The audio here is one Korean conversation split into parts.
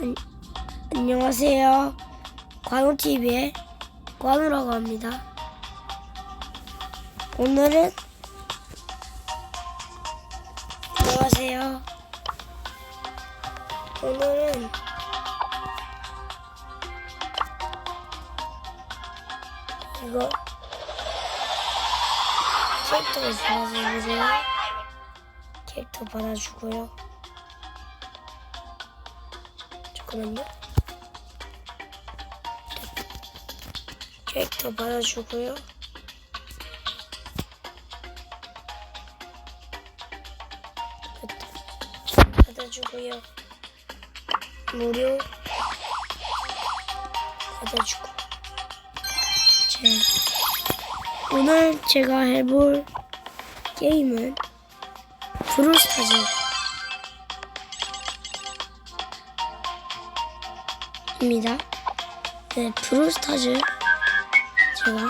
안, 안녕하세요. 관우TV의 관우라고 합니다. 오늘은 안녕하세요. 오늘은 이거 캐릭터를 받아주세요. 캐릭터 받아주고요. 잠깐만요. 캐릭터 받아주고요. 받아주고요. 무료 받아주고. 제 오늘 제가 해볼 게임은 브롤스타즈. 입니다. 네, 브롤스타즈 제가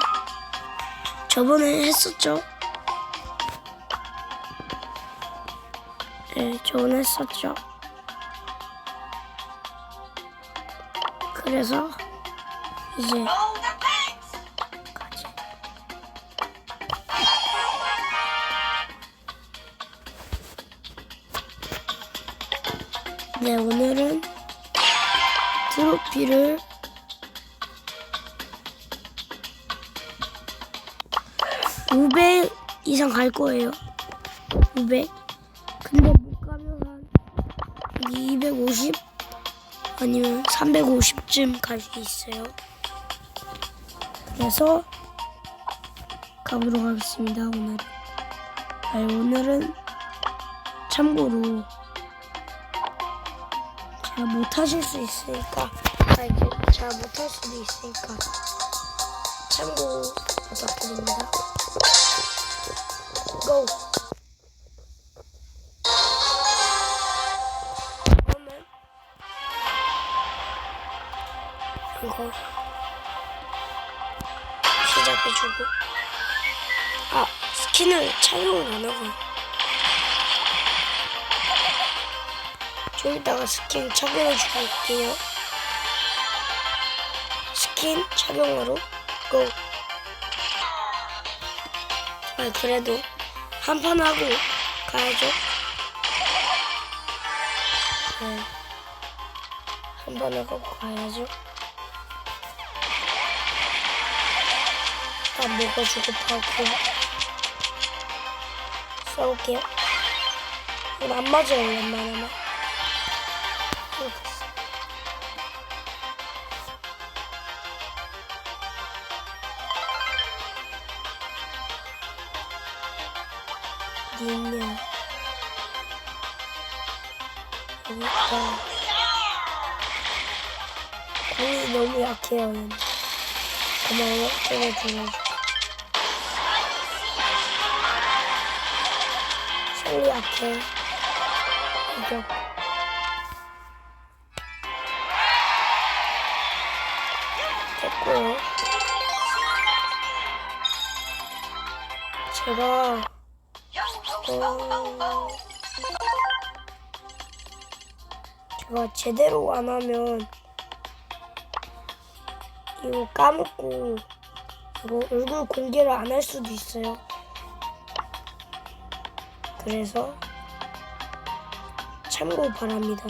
저번에 했었죠. 네, 저번에 했었죠. 그래서 이제. 네, 오늘은 트로피를 (500) 이상 갈 거예요. (500) 근데 못 가면 한 여기 (250) 아니면 (350쯤) 갈 수 있어요. 그래서 가보도록 하겠습니다 오늘 아, 오늘은 참고로 잘 못하실 수 있으니까 아, 이제 잘 못 할 수도 있으니까 참고 부탁드립니다. 고! 그러면 이거 시작해주고 아 스킨을 착용을 안 하고 저기다가 스킨 착용해 줄게요. 스킨 착용으로 고. 아 그래도 한 판 하고 가야죠. 네. 한판 하고 가야죠. 아 먹어주고 파고 싸울게요. 안 맞아요 웬만하면. 공이 너무 약해요 얘는. 고마워 때려주면 손이 약해. 이거 됐고요. 제가 어... 제가 제대로 안 하면 이거 까먹고 이거 얼굴 공개를 안 할 수도 있어요. 그래서 참고 바랍니다.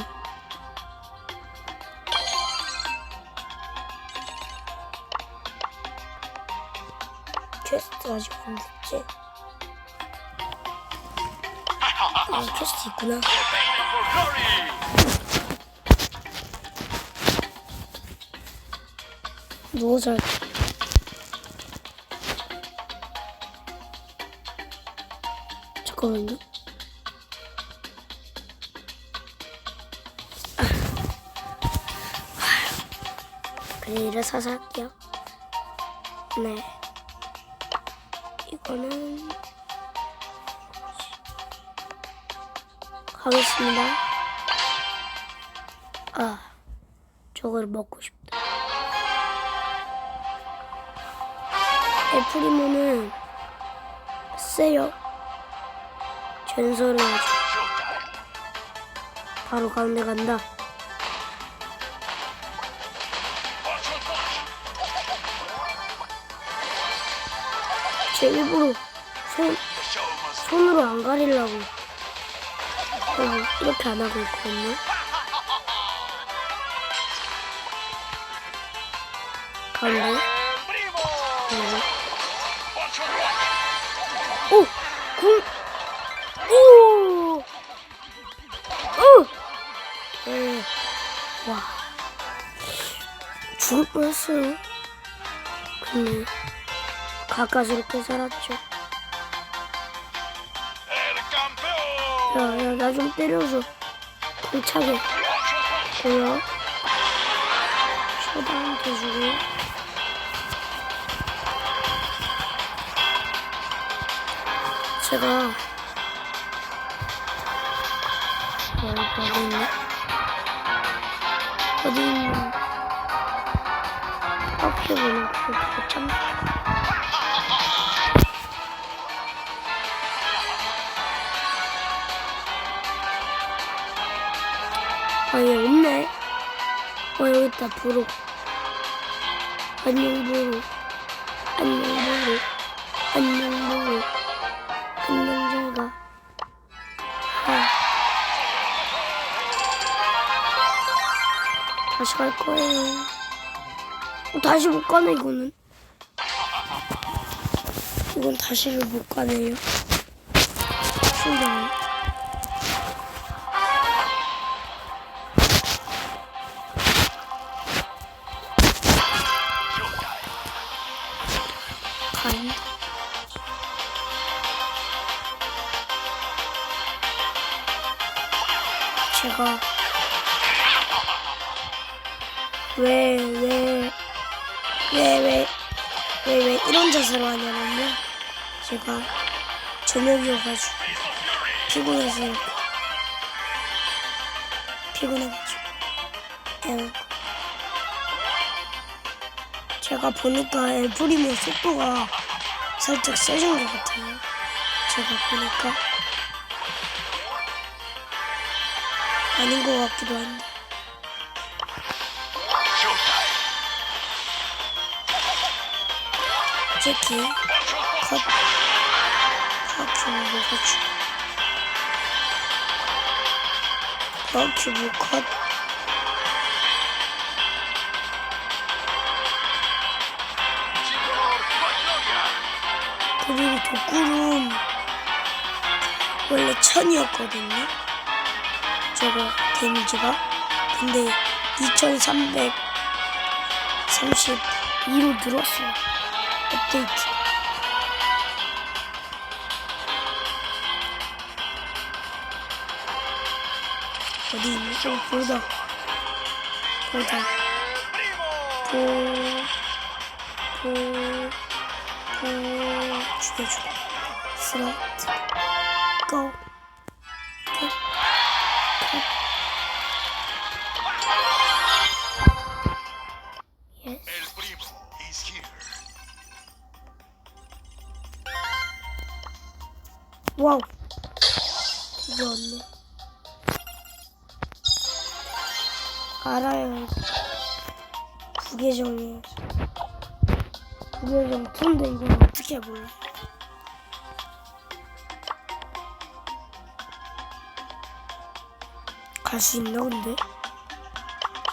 퀘스트 아직 안 됐지? 아, 퀘스트 있구나. 누워서 할게. 잠깐만요. 아. 그래 이래서 살게요. 네. 이거는 가겠습니다. 아, 저걸 먹고 싶 제 프리모는 세요. 전설을 하죠. 바로 가운데 간다. 제 일부러 손, 손으로 안 가리려고 이렇게 안 하고 있거든요. 가운데. 굴! 오! 오! 네. 와. 죽을 뻔했어요. 근데, 가까스 이렇게 살았죠. 야, 야, 나 좀 때려줘. 공차게. 보여? 쇼다운 돼주고. 제가 어, 어디 있나? 어디? 어떻게 보는 거 참. 아, 얘 없네. 어, 여기 있다, 부록. 안녕, 부록. 다시 갈 거예요. 어, 다시 못 가네, 이거는. 이건 다시를 못 가네요. 신기하네. 왜 왜 왜 왜 이런 자세로 하냐면요. 제가 저녁이어가지고 피곤해서 피곤해가지고. 예. 제가 보니까 엘프리모 속도가 살짝 세진 것 같아요. 제가 보니까. 아닌 것 같기도 한데 제키 컷 파큐브 먹어주 파큐브 컷. 그리고 독구름 원래 천이었거든요. 저거 데미지가. 근데 2332로 늘었어요 업데이트 어디 있니? 어, 보다 보 없네. 알아요. 부계정 2인데 이건 어떻게 몰라. 갈 수 있나 근데?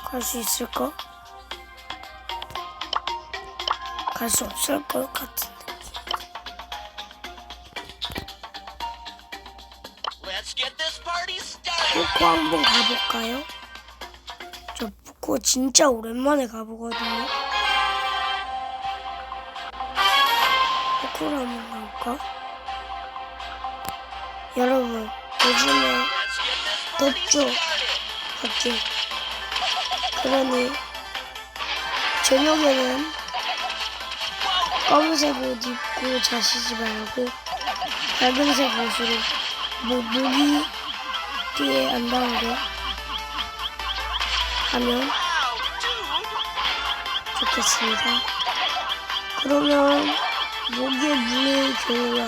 갈 수 있을까? 갈 수 없을 것 같은 북코 한번 가볼까요? 저 북코 진짜 오랜만에 가보거든요. 북코를 한번 가볼까? 여러분, 요즘에 덥죠? 밖에. 그러니, 저녁에는 검은색 옷 입고 자시지 말고, 밝은색 옷으로, 뭐, 목이 뒤에 안 닿게 하면. 좋겠습니다. 그러면 목에 물의 경우가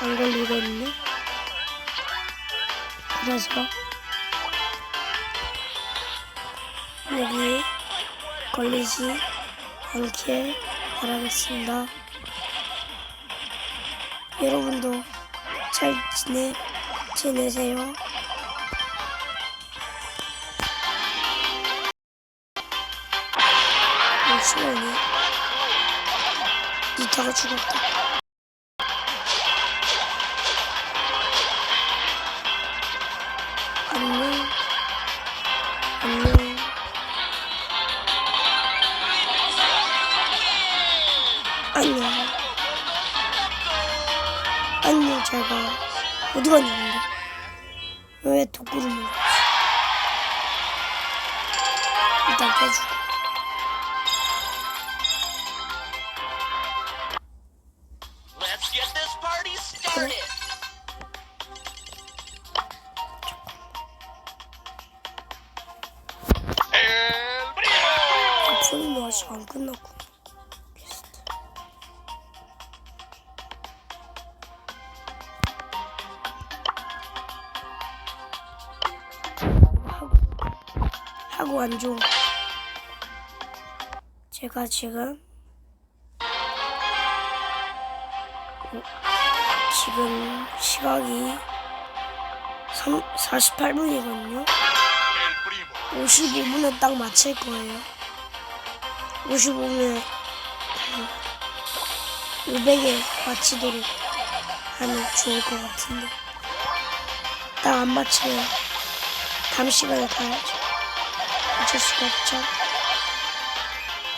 안 걸리거든요. 그래서 목이 걸리지 않게 바라겠습니다. 여러분도 잘 지내 지내세요. 이타가 죽었다. El primo. 프리모 아직 안. 퀘스트. 하고, 하고 안 좋은 거. 제가 지금 지금 시각이 48분이거든요. El primo. 55분에 딱 맞힐 거예요. 55분에 500에 맞히도록 하면 좋을 것 같은데. 딱안 맞히면 다음 시간에 가야죠. 어쩔 수가 없죠.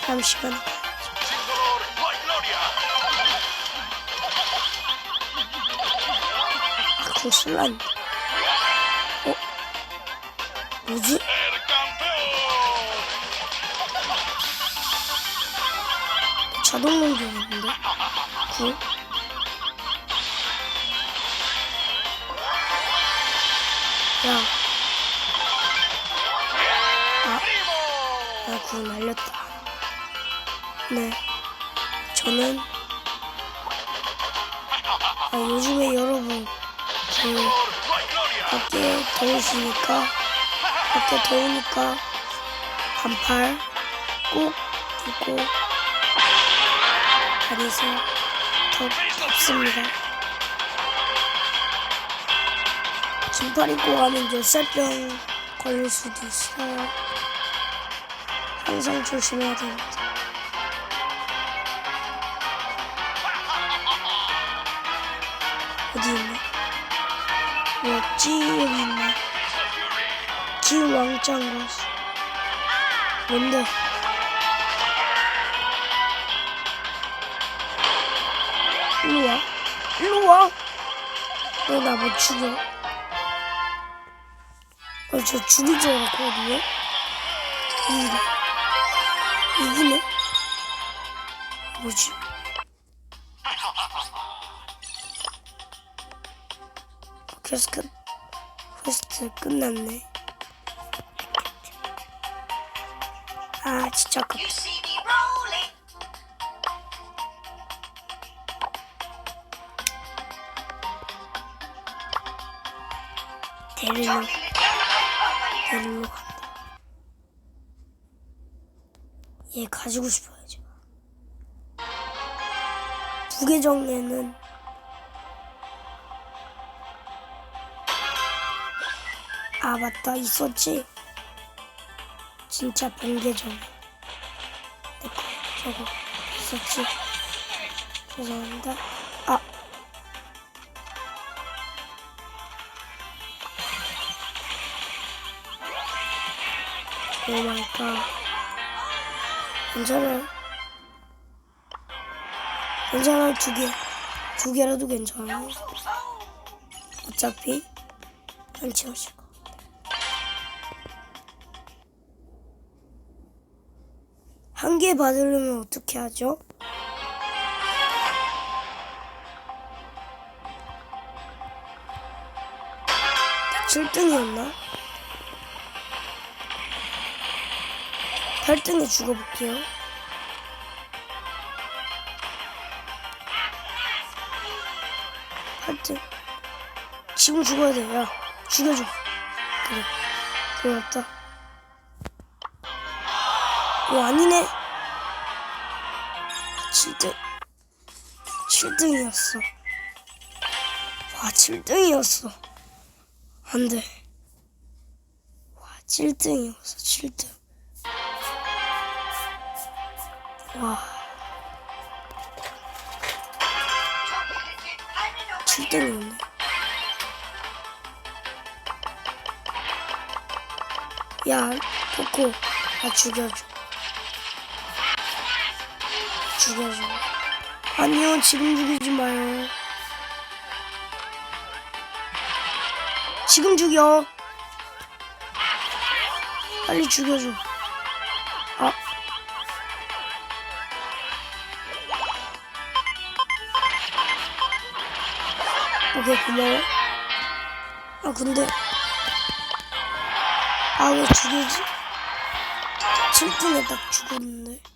다음 시간에 가야죠. 쓸란데. 어? 뭐지? 자동 공격인데? 구? 야, 아, 나구 날렸다. 네, 저는 아, 요즘에 여러분 그. 밖에 더우시니까 밖에 더우니까 반팔 꼭 입고 다니세요. 더 덥습니다. 긴팔 입고 가면 열살병 걸릴 수도 있어요. 항상 조심해야 됩니다. 뭐지 여기 있네. 기왕짱과 뭔데? 일로 와. 일로 와. 너 퀘스트, 끝- 끝났네. 아, 진짜 아깝다. 데리러, 데리러 간다. 얘 가지고 싶어요, 제가. 부계정에는 아, 맞다. 있었지? 진짜 번개정에. 내거 저거 있었지? 죄송합니다. 아, 오 마이 갓. 괜찮아요. 괜찮아요, 두 개. 두 개라도 괜찮아요. 어차피 안 채워질 거. 받으려면 어떻게 하죠? 칠등이었나 8등에 죽어볼게요. 팔등 지금 죽어야 돼. 야, 죽여줘. 그래. 고맙다. 어, 아니네. 7등. 7등이었어. 아, 7등이었어. 안 돼. 와, 7등이었어, 7등. 와. 7등이었네. 야, 포코, 나 죽여줘. 죽여줘. 아니요, 지금 죽이지 마요. 지금 죽여. 빨리 죽여줘. 아. 오케이, 고마워. 아, 근데. 아, 왜 죽이지? 7등에 딱 죽었는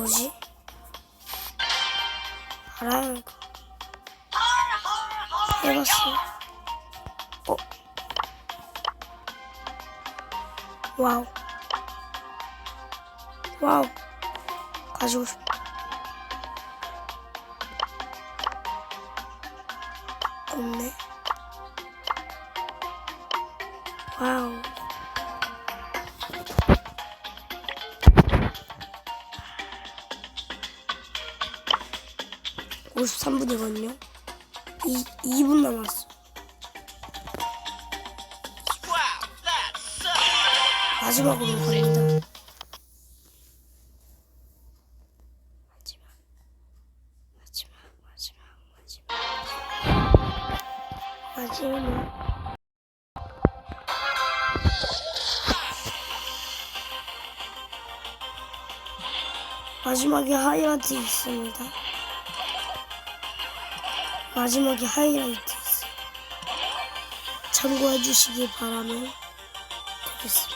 뭐지? 알아요. 해봤어. 어? 와우. 와우. 가지고 싶어. 없네. 와우. 오십삼 분이거든요 이 2분 남았어. 마지막으로 갑니다. 마지막, 마지막, 마지막, 마지막, 마지막. 마지막에 하이라이트 있습니다. 마지막에 하이라이트 있어요. 참고해 주시기 바라면 되겠습니다.